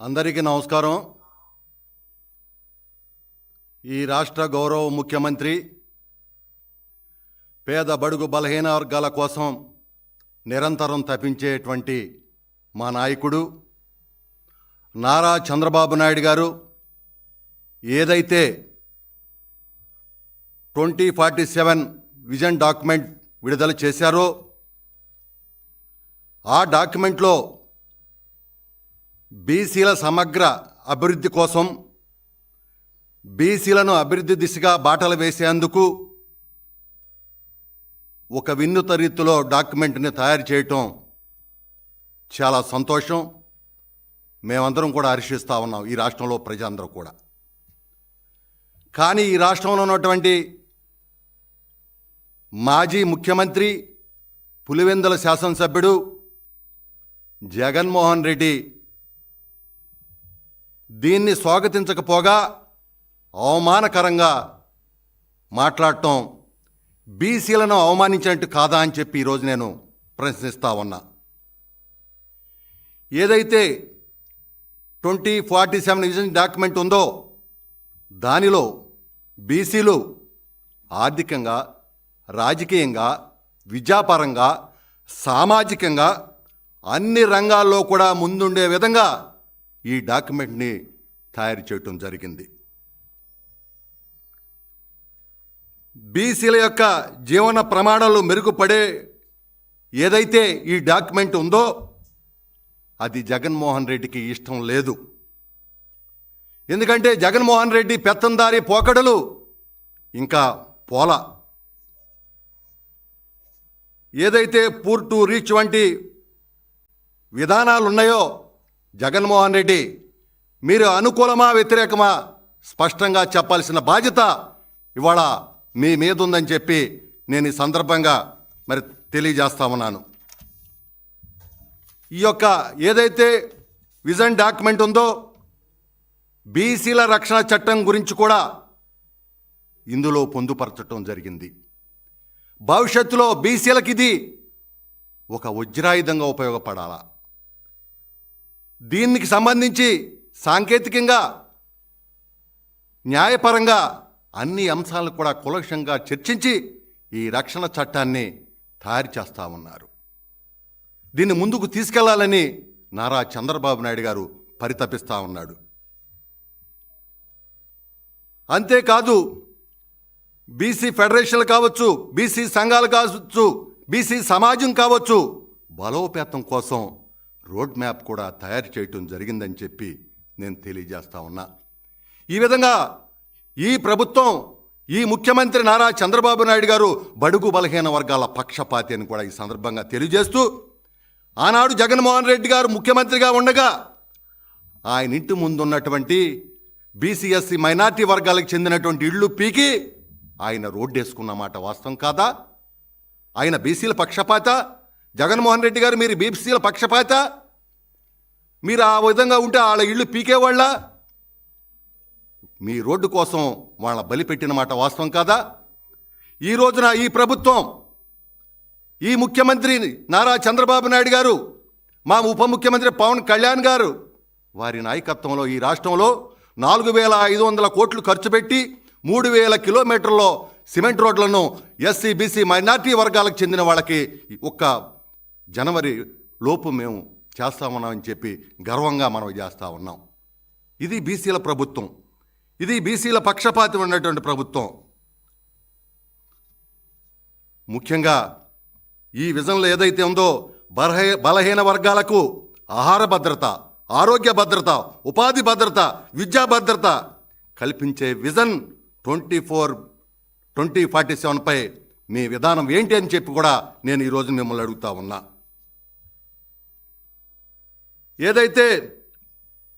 అందరికీ నమస్కారం. ఈ రాష్ట్ర గౌరవ ముఖ్యమంత్రి పేద బడుగు బలహీన వర్గాల కోసం నిరంతరం తప్పించేటువంటి మా నాయకుడు నారా చంద్రబాబు నాయుడు గారు ఏదైతే twenty forty seven vision document విడుదల చేశారో ఆ డాక్యుమెంట్లో బీసీల సమగ్ర అభివృద్ధి కోసం బీసీలను అభివృద్ధి దిశగా బాటలు వేసేందుకు ఒక వినూత రీతిలో డాక్యుమెంట్ని తయారు చేయటం చాలా సంతోషం. మేమందరం కూడా హర్షిస్తూ ఉన్నాం ఈ రాష్ట్రంలో ప్రజలందరూ కూడా. కానీ ఈ రాష్ట్రంలో ఉన్నటువంటి మాజీ ముఖ్యమంత్రి పులివెందుల శాసనసభ్యుడు జగన్మోహన్ రెడ్డి దీన్ని స్వాగతించకపోగా అవమానకరంగా మాట్లాడటం బీసీలను అవమానించినట్టు కాదా అని చెప్పి ఈరోజు నేను ప్రశ్నిస్తా ఉన్నా. ఏదైతే twenty forty seven vision document ఉందో దానిలో బీసీలు ఆర్థికంగా రాజకీయంగా విద్యాపరంగా సామాజికంగా అన్ని రంగాల్లో కూడా ముందుండే విధంగా ఈ డాక్యుమెంట్ని తయారు చేయటం జరిగింది. బీసీల యొక్క జీవన ప్రమాణాలు మెరుగుపడే ఏదైతే ఈ డాక్యుమెంట్ ఉందో అది జగన్మోహన్ రెడ్డికి ఇష్టం లేదు. ఎందుకంటే జగన్మోహన్ రెడ్డి పెత్తందారి పోకడలు ఇంకా పోల. ఏదైతే పూర్ టు రీచ్ వంటి విధానాలు ఉన్నాయో జగన్మోహన్ రెడ్డి మీరు అనుకూలమా వ్యతిరేకమా? స్పష్టంగా చెప్పాల్సిన బాధ్యత ఇవాళ మీ మీద ఉందని చెప్పి నేను ఈ సందర్భంగా మరి తెలియజేస్తా ఉన్నాను. ఈ యొక్క ఏదైతే విజన్ డాక్యుమెంట్ ఉందో బీసీల రక్షణ చట్టం గురించి కూడా ఇందులో పొందుపరచటం జరిగింది. భవిష్యత్తులో బీసీలకి ఇది ఒక వజ్రాయుధంగా ఉపయోగపడాలా? దీనికి సంబంధించి సాంకేతికంగా న్యాయపరంగా అన్ని అంశాలను కూడా కులక్షంగా చర్చించి ఈ రక్షణ చట్టాన్ని తయారు చేస్తా ఉన్నారు. దీన్ని ముందుకు తీసుకెళ్ళాలని నారా చంద్రబాబు నాయుడు గారు పరితపిస్తా ఉన్నాడు. అంతేకాదు బీసీ ఫెడరేషన్లు కావచ్చు బీసీ సంఘాలు కావచ్చు బీసీ సమాజం కావచ్చు బలోపేతం కోసం రోడ్ మ్యాప్ కూడా తయారు చేయటం జరిగిందని చెప్పి నేను తెలియజేస్తా ఉన్నా. ఈ విధంగా ఈ ప్రభుత్వం ఈ ముఖ్యమంత్రి నారా చంద్రబాబు నాయుడు గారు బడుగు బలహీన వర్గాల పక్షపాతి అని కూడా ఈ సందర్భంగా తెలియజేస్తూ ఆనాడు జగన్మోహన్ రెడ్డి గారు ముఖ్యమంత్రిగా ఉండగా ఆయన ఇంటి ముందున్నటువంటి బీసీఎస్సీ మైనార్టీ వర్గాలకు చెందినటువంటి ఇళ్ళు పీకి ఆయన రోడ్డేసుకున్న మాట వాస్తవం కాదా? ఆయన బీసీల పక్షపాత? జగన్మోహన్ రెడ్డి గారు మీరు బీసీల పక్షపాత? మీరు ఆ విధంగా ఉంటే వాళ్ళ ఇళ్ళు పీకేవాళ్ళ? మీ రోడ్డు కోసం వాళ్ళ బలి పెట్టిన మాట వాస్తవం కాదా? ఈ రోజున ఈ ప్రభుత్వం ఈ ముఖ్యమంత్రి నారా చంద్రబాబు నాయుడు గారు మా ఉప ముఖ్యమంత్రి పవన్ కళ్యాణ్ గారు వారి నాయకత్వంలో ఈ రాష్ట్రంలో నాలుగు వేల ఐదు వందల కోట్లు ఖర్చు పెట్టి మూడు వేల కిలోమీటర్లో సిమెంట్ రోడ్లను ఎస్సీ బీసీ మైనార్టీ వర్గాలకు చెందిన వాళ్ళకి ఒక్క జనవరి లోపు మేము చేస్తామన్నామని చెప్పి గర్వంగా మనం చేస్తూ ఉన్నాం. ఇది బీసీల ప్రభుత్వం. ఇది బీసీల పక్షపాతం ఉన్నటువంటి ప్రభుత్వం. ముఖ్యంగా ఈ విజన్లో ఏదైతే ఉందో బలహీ బలహీన వర్గాలకు ఆహార భద్రత ఆరోగ్య భద్రత ఉపాధి భద్రత విద్యా భద్రత కల్పించే vision twenty four twenty forty సెవెన్పై మీ విధానం ఏంటి అని చెప్పి కూడా నేను ఈరోజు మిమ్మల్ని అడుగుతా ఉన్నా. ఏదైతే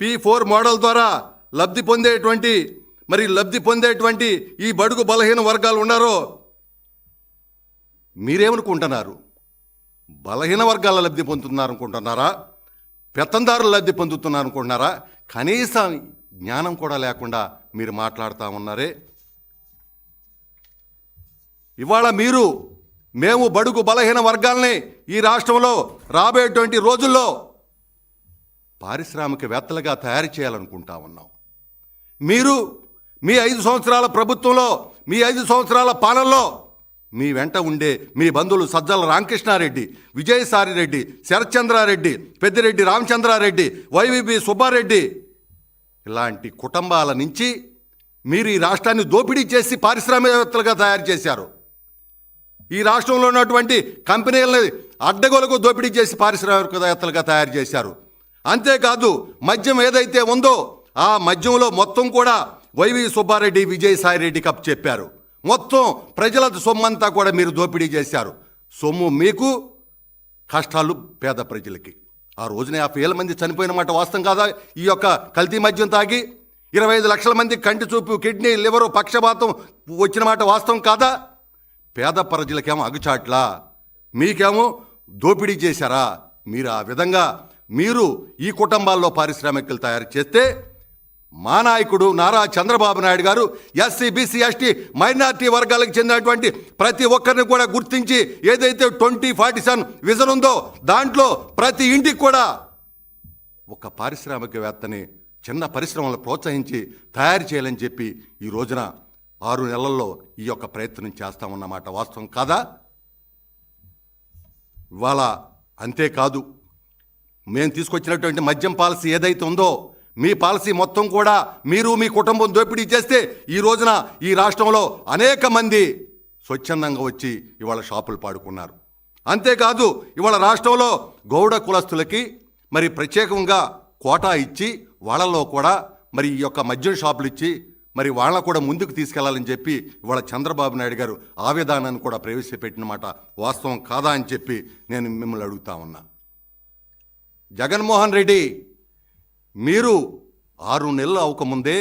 పి ఫోర్ మోడల్ ద్వారా లబ్ధి పొందేటువంటి మరి లబ్ధి పొందేటువంటి ఈ బడుగు బలహీన వర్గాలు ఉన్నారో మీరేమనుకుంటున్నారు? బలహీన వర్గాల లబ్ధి పొందుతున్నారు అనుకుంటున్నారా పెత్తందారులు లబ్ధి పొందుతున్నారు అనుకుంటున్నారా కనీసం జ్ఞానం కూడా లేకుండా మీరు మాట్లాడుతూ ఉన్నారే. ఇవాళ మీరు మేము బడుగు బలహీన వర్గాల్ని ఈ రాష్ట్రంలో రాబోయేటువంటి రోజుల్లో పారిశ్రామికవేత్తలుగా తయారు చేయాలనుకుంటా ఉన్నాం. మీరు మీ ఐదు సంవత్సరాల ప్రభుత్వంలో మీ ఐదు సంవత్సరాల పాలనలో మీ వెంట ఉండే మీ బంధువులు సజ్జల రామకృష్ణారెడ్డి విజయసాయి రెడ్డి శరత్చంద్రారెడ్డి పెద్దిరెడ్డి రామచంద్రారెడ్డి వైవిబి సుబ్బారెడ్డి ఇలాంటి కుటుంబాల నుంచి మీరు ఈ రాష్ట్రాన్ని దోపిడీ చేసి పారిశ్రామికవేత్తలుగా తయారు చేశారు. ఈ రాష్ట్రంలో ఉన్నటువంటి కంపెనీలని అడ్డగోలకు దోపిడీ చేసి పారిశ్రామికవేత్తలుగా తయారు చేశారు. అంతేకాదు మద్యం ఏదైతే ఉందో ఆ మద్యంలో మొత్తం కూడా వైవి సుబ్బారెడ్డి విజయసాయిరెడ్డి కప్ చెప్పారు. మొత్తం ప్రజల సొమ్మంతా కూడా మీరు దోపిడీ చేశారు. సొమ్ము మీకు కష్టాలు పేద ప్రజలకి. ఆ రోజున యాభై వేల మంది చనిపోయిన మాట వాస్తవం కాదా? ఈ యొక్క కల్తీ మద్యం తాగి ఇరవై ఐదు లక్షల మంది కంటి చూపు కిడ్నీ లివరు పక్షపాతం వచ్చిన మాట వాస్తవం కాదా? పేద ప్రజలకేమో అగుచాట్లా. మీకేమో దోపిడీ చేశారా? మీరు ఆ విధంగా మీరు ఈ కుటుంబాల్లో పారిశ్రామికలు తయారు చేస్తే మా నాయకుడు నారా చంద్రబాబు నాయుడు గారు ఎస్సీ బీసీ ఎస్టీ మైనార్టీ వర్గాలకు చెందినటువంటి ప్రతి ఒక్కరిని కూడా గుర్తించి ఏదైతే ట్వంటీ ఫార్టీ సెవెన్ విజన్ ఉందో దాంట్లో ప్రతి ఇంటికి కూడా ఒక పారిశ్రామికవేత్తని చిన్న పరిశ్రమలు ప్రోత్సహించి తయారు చేయాలని చెప్పి ఈ రోజున ఆరు నెలల్లో ఈ యొక్క ప్రయత్నం చేస్తామన్నమాట. వాస్తవం కాదా? ఇవాళ అంతేకాదు. మేము తీసుకొచ్చినటువంటి మద్యం పాలసీ ఏదైతే ఉందో మీ పాలసీ మొత్తం కూడా మీరు మీ కుటుంబం దోపిడీ చేస్తే ఈ రోజున ఈ రాష్ట్రంలో అనేక మంది స్వచ్ఛందంగా వచ్చి ఇవాళ షాపులు పాడుకున్నారు. అంతేకాదు ఇవాళ రాష్ట్రంలో గౌడ కులస్తులకి మరి ప్రత్యేకంగా కోటా ఇచ్చి వాళ్ళలో కూడా మరి ఈ యొక్క మద్యం షాపులు ఇచ్చి మరి వాళ్ళ కూడా ముందుకు తీసుకెళ్ళాలని చెప్పి ఇవాళ చంద్రబాబు నాయుడు గారు ఆవేదానాన్ని కూడా ప్రవేశపెట్టిన మాట వాస్తవం కాదా అని చెప్పి నేను మిమ్మల్ని అడుగుతా ఉన్నా. జగన్మోహన్ రెడ్డి మీరు ఆరు నెలలు అవకముందే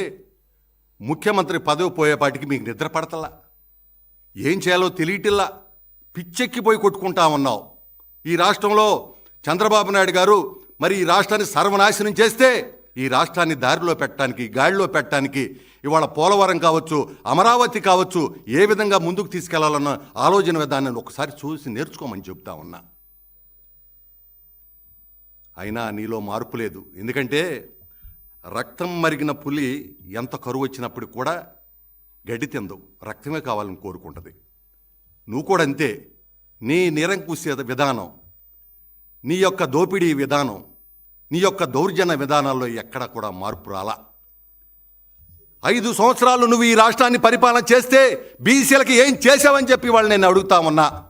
ముఖ్యమంత్రి పదవి పోయేపాటికి మీకు నిద్ర పడతలా? ఏం చేయాలో తెలియటిల్లా? పిచ్చెక్కిపోయి కొట్టుకుంటా ఉన్నావు. ఈ రాష్ట్రంలో చంద్రబాబు నాయుడు గారు మరి ఈ రాష్ట్రాన్ని సర్వనాశనం చేస్తే ఈ రాష్ట్రాన్ని దారిలో పెట్టడానికి గాడిలో పెట్టడానికి ఇవాళ పోలవరం కావచ్చు అమరావతి కావచ్చు ఏ విధంగా ముందుకు తీసుకెళ్ళాలన్న ఆలోచన విధానాన్ని ఒకసారి చూసి నేర్చుకోమని చెప్తా ఉన్నా. అయినా నీలో మార్పు లేదు. ఎందుకంటే రక్తం మరిగిన పులి ఎంత కరువు వచ్చినప్పుడు కూడా గడ్డి తిందవు. రక్తమే కావాలని కోరుకుంటుంది. నువ్వు కూడా అంతే. నీ నిరంకుశ విధానం నీ యొక్క దోపిడీ విధానం నీ యొక్క దౌర్జన్య విధానాల్లో ఎక్కడ కూడా మార్పు రాలా. ఐదు సంవత్సరాలు నువ్వు ఈ రాష్ట్రాన్ని పరిపాలన చేస్తే బీసీలకి ఏం చేసావని చెప్పి వాళ్ళు నేను అడుగుతా ఉన్నా.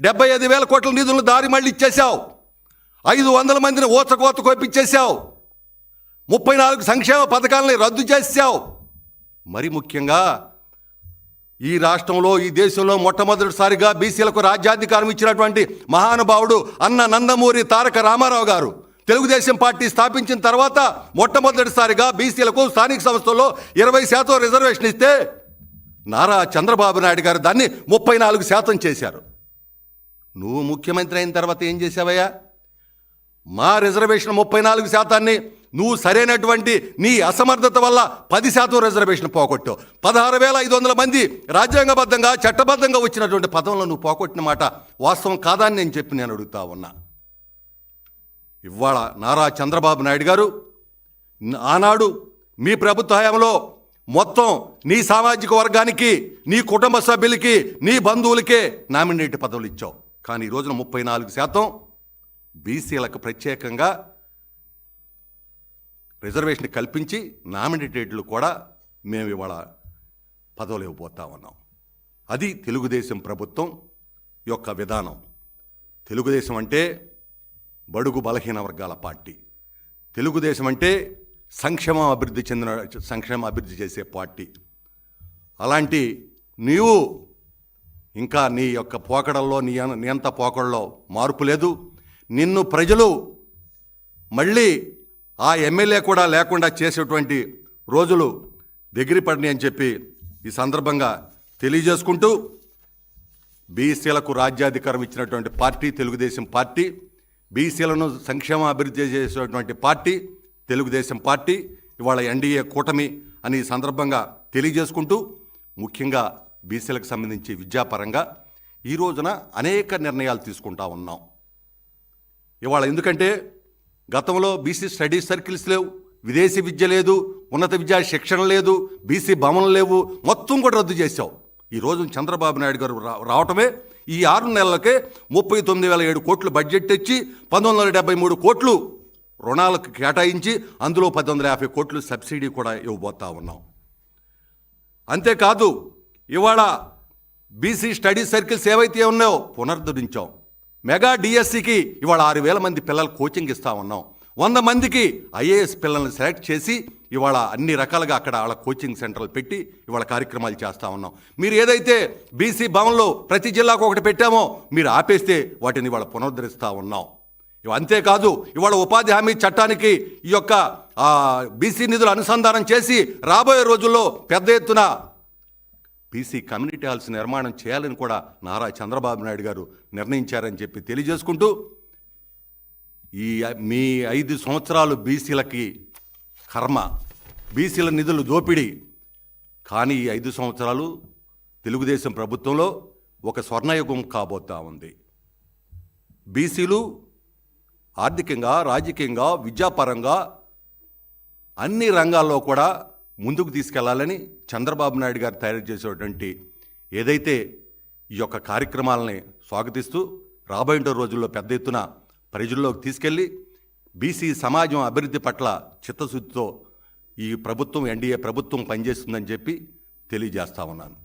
డెబ్బై ఐదు వేల కోట్ల నిధులను దారి మళ్ళీ ఇచ్చేశావు ఐదు వందల మందిని ఓచకోత కోపించేశావు. ముప్పై నాలుగు సంక్షేమ పథకాలని రద్దు చేశావు. మరి ముఖ్యంగా ఈ రాష్ట్రంలో ఈ దేశంలో మొట్టమొదటిసారిగా బీసీలకు రాజ్యాధికారం ఇచ్చినటువంటి మహానుభావుడు అన్న నందమూరి తారక రామారావు గారు తెలుగుదేశం పార్టీ స్థాపించిన తర్వాత మొట్టమొదటిసారిగా బీసీలకు స్థానిక సంస్థల్లో ఇరవై శాతం రిజర్వేషన్ ఇస్తే నారా చంద్రబాబు నాయుడు గారు దాన్ని ముప్పై నాలుగు శాతం చేశారు. నువ్వు ముఖ్యమంత్రి అయిన తర్వాత ఏం చేసావయ్యా మా రిజర్వేషన్ ముప్పై నాలుగు శాతాన్ని నువ్వు సరైనటువంటి నీ అసమర్థత వల్ల పది శాతం రిజర్వేషన్ పోగొట్టావు పదహారు వేల ఐదు వందల మంది రాజ్యాంగబద్ధంగా చట్టబద్ధంగా వచ్చినటువంటి పదంలో నువ్వు పోగొట్టిన మాట వాస్తవం కాదని అని నేను చెప్పి నేను అడుగుతా ఉన్నా. ఇవాళ నారా చంద్రబాబు నాయుడు గారు ఆనాడు మీ ప్రభుత్వ హయాంలో మొత్తం నీ సామాజిక వర్గానికి నీ కుటుంబ సభ్యులకి నీ బంధువులకే నామినేట్ పదవులు ఇచ్చావు. కానీ ఈ రోజున ముప్పై నాలుగు శాతం బీసీలకు ప్రత్యేకంగా రిజర్వేషన్ కల్పించి నామినేటెడ్లు కూడా మేము ఇవాళ పదవులు ఇవ్వబోతా ఉన్నాం. అది తెలుగుదేశం ప్రభుత్వం యొక్క విధానం. తెలుగుదేశం అంటే బడుగు బలహీన వర్గాల పార్టీ. తెలుగుదేశం అంటే సంక్షేమం అభివృద్ధి చెందిన సంక్షేమ అభివృద్ధి చేసే పార్టీ. అలాంటి నీవు ఇంకా నీ యొక్క పోకడల్లో నీ నీ అంత పోకడలో మార్పు లేదు. నిన్ను ప్రజలు మళ్ళీ ఆ ఎమ్మెల్యే కూడా లేకుండా చేసేటువంటి రోజులు దగ్గర పడినాయి అని చెప్పి ఈ సందర్భంగా తెలియజేసుకుంటూ బీసీలకు రాజ్యాధికారం ఇచ్చినటువంటి పార్టీ తెలుగుదేశం పార్టీ బీసీలను సంక్షేమ అభివృద్ధి చేసేటువంటి పార్టీ తెలుగుదేశం పార్టీ ఇవాళ ఎన్డీఏ కూటమి అని ఈ సందర్భంగా తెలియజేసుకుంటూ ముఖ్యంగా బీసీలకు సంబంధించి విద్యాపరంగా ఈ రోజున అనేక నిర్ణయాలు తీసుకుంటా ఉన్నాం. ఇవాళ ఎందుకంటే గతంలో బీసీ స్టడీ సర్కిల్స్ లేవు విదేశీ విద్య లేదు ఉన్నత విద్యా శిక్షణ లేదు బీసీ భవనం లేవు మొత్తం కూడా రద్దు చేశావు. ఈ రోజు చంద్రబాబు నాయుడు గారు రా- రావటమే ఈ ఆరు నెలలకే ముప్పై తొమ్మిది వేల ఏడు కోట్లు బడ్జెట్ తెచ్చి పంతొమ్మిది వందల డెబ్బై మూడు కోట్లు రుణాలకు కేటాయించి అందులో పది వందల యాభై కోట్లు సబ్సిడీ కూడా ఇవ్వబోతా ఉన్నాం. అంతేకాదు ఇవాళ బీసీ స్టడీ సర్కిల్స్ ఏవైతే ఉన్నాయో పునరుద్ధరించాం. మెగా డిఎస్సికి ఇవాళ ఆరు వేల మంది పిల్లలు కోచింగ్ ఇస్తా ఉన్నాం. వంద మందికి ఐఏఎస్ పిల్లల్ని సెలెక్ట్ చేసి ఇవాళ అన్ని రకాలుగా అక్కడ వాళ్ళ కోచింగ్ సెంటర్లు పెట్టి ఇవాళ కార్యక్రమాలు చేస్తూ ఉన్నాం. మీరు ఏదైతే బీసీ భవన్లో ప్రతి జిల్లాకు ఒకటి పెట్టామో మీరు ఆపేస్తే వాటిని ఇవాళ పునరుద్ధరిస్తూ ఉన్నాం. అంతేకాదు ఇవాళ ఉపాధి హామీ చట్టానికి ఈ యొక్క బీసీ నిధులు అనుసంధానం చేసి రాబోయే రోజుల్లో పెద్ద ఎత్తున బీసీ కమ్యూనిటీ హాల్స్ నిర్మాణం చేయాలని కూడా నారా చంద్రబాబు నాయుడు గారు నిర్ణయించారని చెప్పి తెలియజేసుకుంటూ ఈ మీ ఐదు సంవత్సరాలు బీసీలకి కర్మ బీసీల నిధులు దోపిడీ. కానీ ఈ ఐదు సంవత్సరాలు తెలుగుదేశం ప్రభుత్వంలో ఒక స్వర్ణయుగం కాబోతా ఉంది. బీసీలు ఆర్థికంగా రాజకీయంగా విద్యాపరంగా అన్ని రంగాల్లో కూడా ముందుకు తీసుకెళ్ళాలని చంద్రబాబు నాయుడు గారు తయారు చేసేటువంటి ఏదైతే ఈ యొక్క కార్యక్రమాలని స్వాగతిస్తూ రాబోయే రోజుల్లో పెద్ద ఎత్తున ప్రజల్లోకి తీసుకెళ్ళి బీసీ సమాజం అభివృద్ధి పట్ల చిత్తశుద్ధితో ఈ ప్రభుత్వం ఎన్డీఏ ప్రభుత్వం పనిచేస్తుందని చెప్పి తెలియజేస్తా ఉన్నాను.